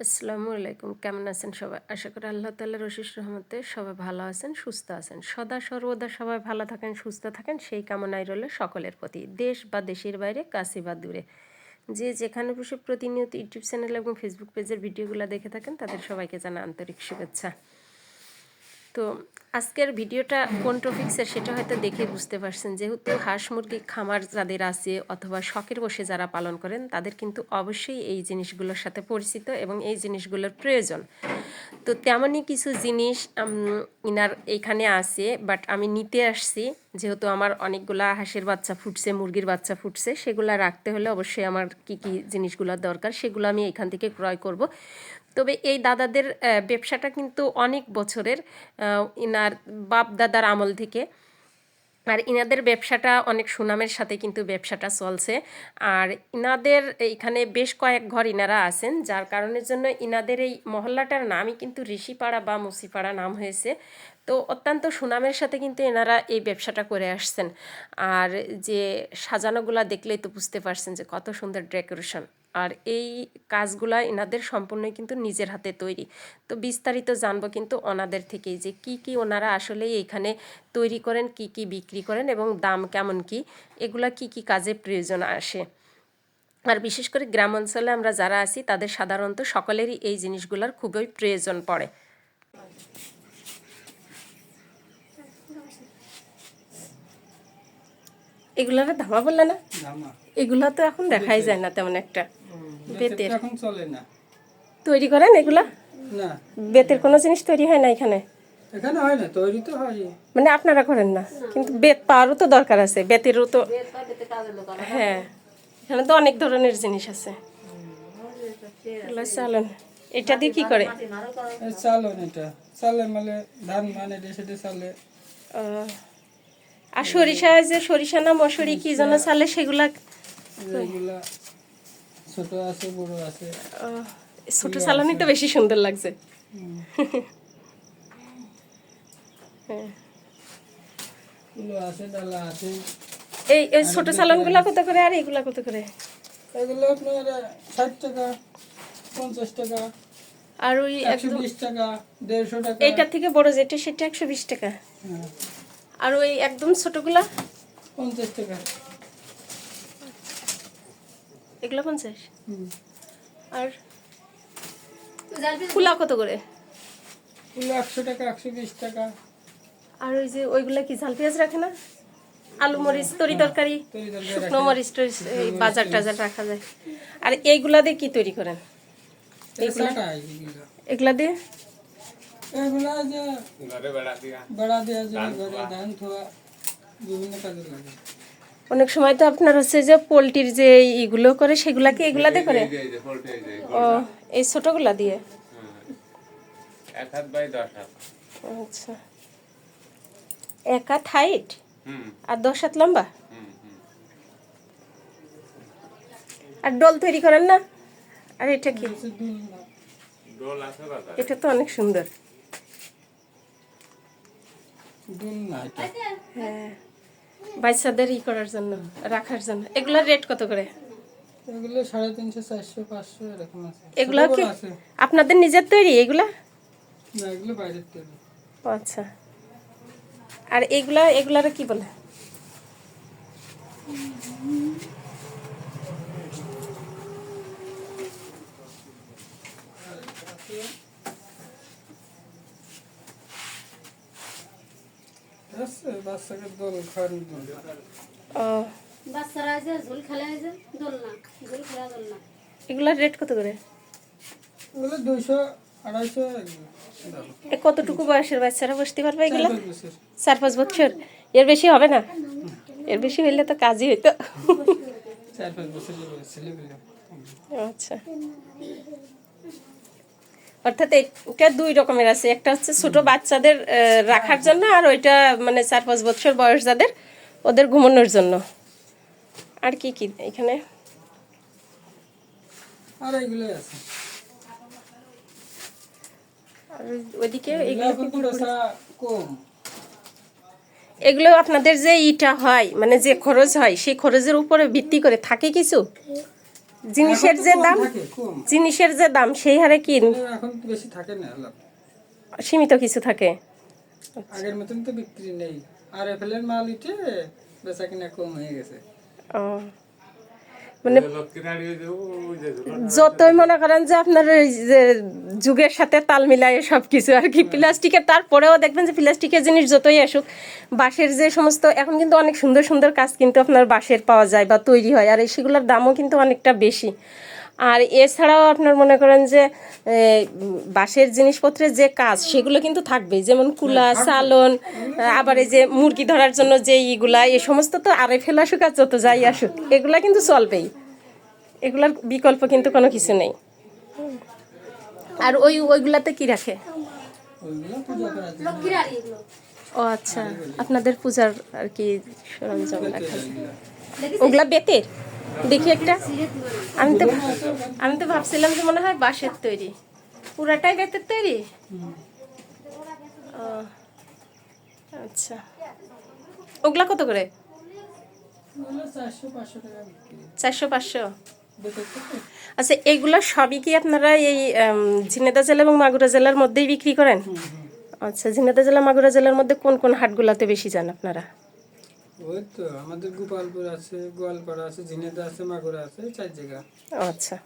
আসসালামু আলাইকুম। কেমন আছেন সবাই? আশা করি আল্লাহ তাল্লাহ রশিস রহমতে সবাই ভালো আছেন, সুস্থ আছেন। সদা সর্বদা সবাই ভালো থাকেন, সুস্থ থাকেন। সেই কামনাই রইল সকলের প্রতি, দেশ বা দেশের বাইরে, কাছে বা দূরে। যে যেখানে বসে প্রতিনিয়ত ইউটিউব চ্যানেল এবং ফেসবুক পেজের ভিডিওগুলো দেখে থাকেন, তাদের সবাইকে জানা আন্তরিক শুভেচ্ছা। তো আজকের ভিডিওটা কোন টপিক্সের সেটা হয়তো দেখে বুঝতে পারছেন। যেহেতু হাঁস মুরগি খামার যাদের আছে অথবা শখের বসে যারা পালন করেন, তাদের কিন্তু অবশ্যই এই জিনিসগুলোর সাথে পরিচিত এবং এই জিনিসগুলোর প্রয়োজন। তো তেমনই কিছু জিনিস ইনার এইখানে আছে বাট আমি নিতে আসছি। যেহেতু আমার অনেকগুলা হাঁসের বাচ্চা ফুটছে, মুরগির বাচ্চা ফুটছে, সেগুলা রাখতে হলে অবশ্যই আমার কি কি জিনিসগুলোর দরকার, সেগুলো আমি এখান থেকে ক্রয় করব। তবে এই দাদাদের ব্যবসাটা কিন্তু অনেক বছরের ইনার বাপ দাদার আমল থেকে। আর ইনাদের ব্যবসাটা অনেক সুনামের সাথে কিন্তু ব্যবসাটা চলছে। আর ইনাদের এখানে বেশ কয়েক ঘর ইনারা আছেন, যার কারণের জন্য ইনাদের এই মহল্লাটার নামই কিন্তু ঋষিপাড়া বা মুসিপাড়া নাম হয়েছে। তো অত্যন্ত সুনামের সাথে কিন্তু এনারা এই ব্যবসাটা করে আসছেন। আর যে সাজানোগুলা দেখলেই তো বুঝতে পারছেন যে কত সুন্দর ডেকোরেশন। আর এই কাজগুলা এনাদের সম্পূর্ণই কিন্তু নিজের হাতে তৈরি। তো বিস্তারিত জানব কিন্তু ওনাদের থেকেই যে কি কি ওনারা আসলে এখানে তৈরি করেন, কি কি বিক্রি করেন এবং দাম কেমন কি, এগুলা কি কি কাজে প্রয়োজন আসে। আর বিশেষ করে গ্রাম অঞ্চলে আমরা যারা আছি, তাদের সাধারণত সকলেরই এই জিনিসগুলোর খুবই প্রয়োজন পড়ে। এগুলার ধামা বললে না? এগুলা তো এখন দেখাই যায় না তেমন একটা। বেতের। এখন চলে না। তৈরি করেন এগুলা? না। বেতের কোনো জিনিস তৈরি হয় না এখানে? এখানে হয় না তৈরি তো হয়। মানে আপনারা করেন না? কিন্তু বেত পাওয়ারও তো দরকার আছে বেতেরও তো হ্যাঁ এখানে তো অনেক ধরনের জিনিস আছে। চালন। এটা দিয়ে কি করে? চালন এটা। চালে মালে ধান মানে সেটা চালে। আহ, আর সরিষা যে সরিষা না মশুরি কি যেন চালে সেগুলা ছোট আছে বড় আছে। ছোট চালানি তো বেশি সুন্দর লাগছে। এই এই ছোট চালানগুলা কত করে আর এগুলা কত করে? এগুলো আপনার ষাট টাকা পঞ্চাশ টাকা আর ওই একশো বিশ টাকা দেড়শো টাকা। এইটার থেকে বড় যেটা সেটা একশো বিশ টাকা। হ্যাঁ, আর ওই একদম ছোটগুলা? পঞ্চাশ টাকা। এগুলা পঞ্চাশ? আর ফুলা কত করে? এগুলো একশো টাকা একশো বিশ টাকা। আর ওই যে ওইগুলা কি ঝাল পেঁয়াজ রাখে না? আলু মরিচ তরি তরকারি শুকনো মরিচ টরিচ এই বাজার টাজার রাখা যায়। আর এইগুলা দিয়ে কি তৈরি করেন? এগুলা দিয়ে? এগুলা যে বেড়া দেওয়া যায় ঘরে ধান থোয়া বিভিন্ন কাজে লাগে। অনেক সময় তো আপনার হচ্ছে যে পোলট্রির যে ইগুলো করে সেগুলা কি এগুলা দিয়ে করে? ও এই ছোটগুলা দিয়ে? এক হাত বাই দশ হাত। আচ্ছা। এক হাত হাইট? আর দশ হাত লম্বা? হুম হুম। আর ডোল তৈরি করেন না? আর এটা কি? ডোল আছে এটা তো অনেক সুন্দর। দুল না এটা? হ্যাঁ। বাচ্চাদের ই করার জন্য রাখার জন্য। এগুলোর রেট কত করে? এগুলো সাড়ে তিনশো চারশো পাঁচশো এরকম আছে। এগুলো কি আপনাদের নিজের তৈরি এগুলা? না এগুলো বাইরের তৈরি। আচ্ছা। আর এগুলা এগুলার কি বলে আছে বাচ্চাকে দোল খাওয়ানোর জন্য ও বাচ্চারা যে ঝোল খেলা যে দোলনা ঝোল খেলা দোলনা এগুলার রেট কত করে? কতটুকু বয়সের বাচ্চারা বসতে পারবে এগুলো? চার পাঁচ বছর। এর বেশি হবে না? এর বেশি হইলে তো কাজই হইতো। আচ্ছা। অর্থাৎ এটা দুই রকমের আছে। একটা হচ্ছে ছোট বাচ্চাদের রাখার জন্য আর ওইটা মানে চার পাঁচ বছর বয়স যাদের ওদের ঘুমানোর জন্য। আর কি কি এখানে? আর এগুলোই আছে। আর ওইদিকে এগুলো এগুলো এখন তো বেচা কম। এগুলো আপনাদের যে ইটা হয় মানে যে খরচ হয় সেই খরচের উপরে ভিত্তি করে থাকে কিছু? জিনিসের যে দাম জিনিসের যে দাম সেই হারে কি এখন বেশি থাকে না সীমিত কিছু থাকে? আগের মতন তো বিক্রি নেই। আর এফেলের মাল ইটে বেচা কিনা কম হয়ে গেছে। ও। মানে যতই মনে করেন যে আপনার ওই যে যুগের সাথে তাল মিলায় সব কিছু আর কি প্লাস্টিকের তারপরেও দেখবেন যে প্লাস্টিকের জিনিস যতই আসুক বাঁশের যে সমস্ত এখন কিন্তু অনেক সুন্দর সুন্দর কাজ কিন্তু আপনার বাঁশের পাওয়া যায় বা তৈরি হয় আর এই সেগুলোর দামও কিন্তু অনেকটা বেশি। আর এছাড়াও আপনার মনে করেন যে বাঁশের জিনিসপত্রের যে কাজ সেগুলো কিন্তু থাকবে যেমন কুলা চালন আবার এই যে মুরগি ধরার জন্য যে ইগুলা এ সমস্ত তো আরে ফেলা আসুক আর যত যাই আসুক এগুলা কিন্তু চলবেই। এগুলার বিকল্প কিন্তু কোনো কিছু নেই। আর ওই ওইগুলাতে কি রাখে? ও আচ্ছা আপনাদের পূজার আর কি সরঞ্জাম রাখা। ওগুলা বেতের? দেখি একটা। আমি তো আমি তো ভাবছিলাম যে মনে হয় বাঁশের তৈরি। পুরাটাই বেতের তৈরি? ও, আচ্ছা। ওগুলা কত করে? চারশো পাঁচশো। আচ্ছা এগুলো সবই কি আপনারা এই ঝিনেদা জেলা এবং মাগুরা জেলার মধ্যেই বিক্রি করেন? আচ্ছা ঝিনেদা জেলা মাগুরা জেলার মধ্যে কোন কোন হাটগুলাতে বেশি যান আপনারা? ওই তো আমাদের গোপালপুর আছে গোয়ালপাড়া আছে ঝিনেদা আছে মাগুরা আছে চার জায়গা। আচ্ছা।